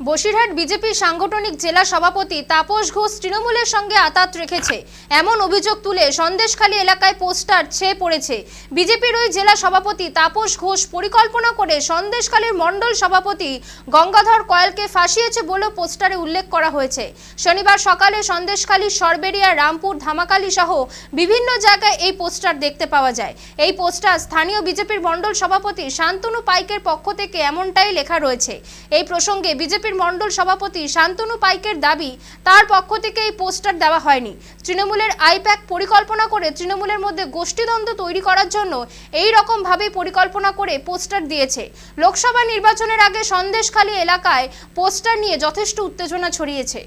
Basirhat BJP সাংগঠনিক জেলা সভাপতি তাপস ঘোষ তৃণমূলের সঙ্গে আতাত রেখেছে। এমন অভিযোগ তুলে সন্দেশখালী এলাকায় পোস্টার ছেয়ে পড়েছে। বিজেপির ওই জেলা সভাপতি তাপস ঘোষ পরিকল্পনা করে সন্দেশখালীর মণ্ডল সভাপতি গঙ্গাধর কয়ালকে ফাঁসিয়েছে বলেও পোস্টারে উল্লেখ করা হয়েছে। শনিবার সকালে সন্দেশখালী সরবেরিয়া রামপুর, ধামাকালী সহ বিভিন্ন জায়গায় এই পোস্টার দেখতে পাওয়া যায়। এই পোস্টার স্থানীয় বিজেপির মণ্ডল সভাপতি শান্তনু পাইকের পক্ষ থেকে এমনটাই লেখা রয়েছে। এই প্রসঙ্গে বিজেপির মণ্ডল সভাপতি শান্তনু পাইকের দাবি, তার পক্ষ থেকে এই পোস্টার দেওয়া হয়নি। তৃণমূলের আইপ্যাক পরিকল্পনা করে তৃণমূলের মধ্যে গোষ্ঠীদ্বন্দ্ব তৈরি করার জন্য এই রকম ভাবে পরিকল্পনা করে পোস্টার দিয়েছে। লোকসভা নির্বাচনের আগে সন্দেশখালী এলাকায় পোস্টার নিয়ে যথেষ্ট উত্তেজনা ছড়িয়েছে।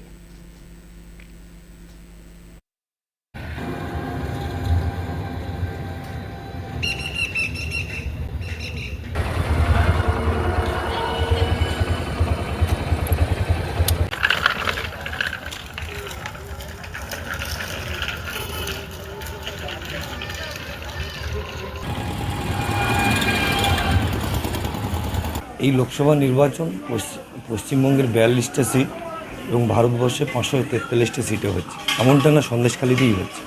এই লোকসভা নির্বাচন পশ্চিমবঙ্গের বিয়াল্লিশটা সিট এবং ভারতবর্ষে পাঁচশো তেতাল্লিশটা সিটে হচ্ছে। এমনটা না সন্দেশখালিতেই হচ্ছে।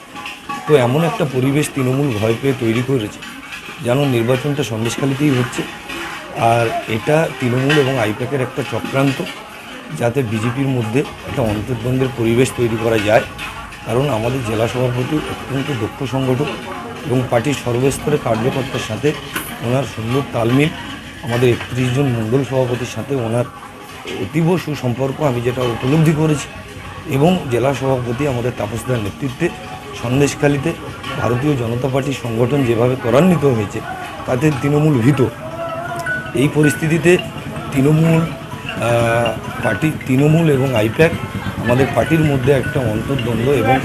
তো এমন একটা পরিবেশ তৃণমূল ভয় পেয়ে তৈরি করেছে, যেন নির্বাচনটা সন্দেশখালিতেই হচ্ছে। আর এটা তৃণমূল এবং আইপ্যাকের একটা চক্রান্ত, যাতে বিজেপির মধ্যে একটা অন্তর্দ্বন্দ্বের পরিবেশ তৈরি করা যায়। কারণ আমাদের জেলা সভাপতি অত্যন্ত দক্ষ সংগঠক এবং পার্টির সর্বস্তরে কার্যকর্তার সাথে ওনার সুন্দর তালমিল আমাদের একত্রিশ জন মণ্ডল সভাপতির সাথে ওনার অতীব সুসম্পর্ক, আমি যেটা উপলব্ধি করেছি। এবং জেলা সভাপতি আমাদের তাপসদার নেতৃত্বে, সন্দেশখালীতে ভারতীয় জনতা পার্টির সংগঠন যেভাবে ত্বরান্বিত হয়েছে, তাতে তৃণমূল ভীত। এই পরিস্থিতিতে তৃণমূল পার্টি তৃণমূল এবং আইপ্যাক আমাদের পার্টির মধ্যে একটা অন্তর্দ্বন্দ্ব এবং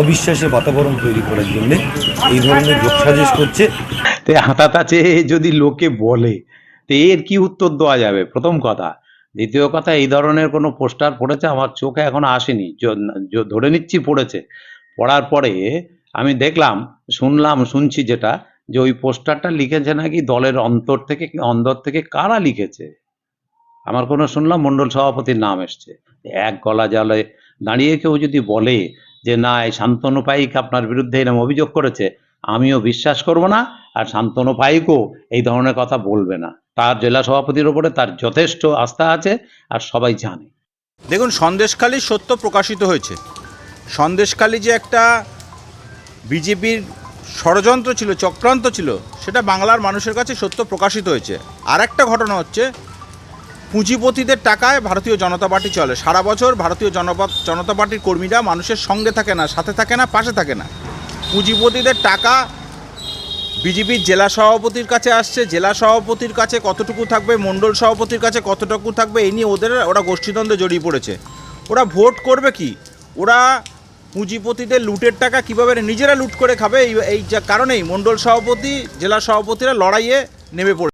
অবিশ্বাসের বাতাবরণ তৈরি করার জন্যে এই ধরনের যোগসাজেশ করছে। তো হাতাতা চেয়ে যদি লোকে বলে, তো এর কি উত্তর দেওয়া যাবে? প্রথম কথা। দ্বিতীয় কথা, এই ধরনের কোনো পোস্টার পড়েছে? আমার চোখে এখনও আসেনি। ধরে নিচ্ছি পড়েছে। পড়ার পরে আমি দেখলাম, শুনলাম, শুনছি যেটা, যে ওই পোস্টারটা লিখেছে নাকি দলের অন্তর থেকে অন্তর থেকে কারা লিখেছে? আমার কোনো শুনলাম মণ্ডল সভাপতির নাম এসছে। এক গলা জলে দাঁড়িয়ে কেউ যদি বলে যে, না, এই শান্তনু পাইক আপনার বিরুদ্ধে এরকম অভিযোগ করেছে আমিও বিশ্বাস করব না আর শান্তনু পাইকও এই ধরনের কথা বলবে না। তার জেলা সভাপতির ওপরে তার যথেষ্ট আস্থা আছে আর সবাই জানে। দেখুন, সন্দেশখালী সত্য প্রকাশিত হয়েছে। সন্দেশখালী যে একটা বিজেপির ষড়যন্ত্র ছিল, চক্রান্ত ছিল, সেটা বাংলার মানুষের কাছে সত্য প্রকাশিত হয়েছে। আর একটা ঘটনা হচ্ছে, পুঁজিপতিদের টাকায় ভারতীয় জনতা পার্টি চলে। সারা বছর ভারতীয় জনতা পার্টির কর্মীরা মানুষের সঙ্গে থাকে না, সাথে থাকে না, পাশে থাকে না। পুঁজিপতিদের টাকা বিজেপির জেলা সভাপতির কাছে আসছে। জেলা সভাপতির কাছে কতটুকু থাকবে, মণ্ডল সভাপতির কাছে কতটুকু থাকবে এই নিয়ে ওদের ওরা গোষ্ঠীদ্বন্দ্বে জড়িয়ে পড়েছে। ওরা ভোট করবে কি? ওরা পুঁজিপতিদের লুটের টাকা কীভাবে নিজেরা লুট করে খাবে? এই এই কারণেই মণ্ডল সভাপতি, জেলা সভাপতিরা লড়াইয়ে নেমে পড়ে